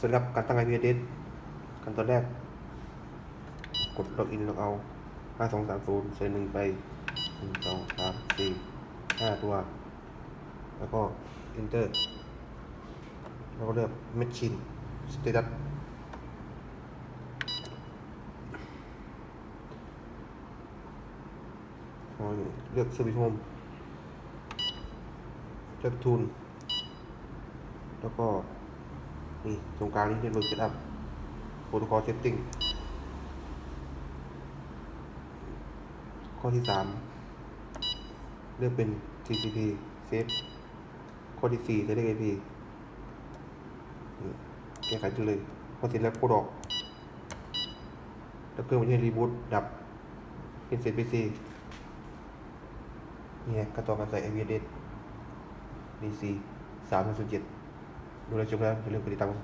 สำหรับการตั้ง IP address ขั้นตอนแรก กด login log out 5230ใส่หนึ่งไปหนึ่งสองสามสี่ห้าตัว แล้วก็ enter แล้วก็เลือก machine status เลือก service home เลือก tool แล้วก็ นี่ตรงกลางนี้ network setup protocol setting ข้อที่สามเลือกเป็น TCP save ข้อที่สี่จะเรียก IP แก้ไขได้เลยพอเสร็จแล้วกดออกแล้วเครื่องมันจะรีบูตดับเป็นเซต PC นี่ไงขั้นตอการใส่ IPADD DC 3 0 7 ดูแลว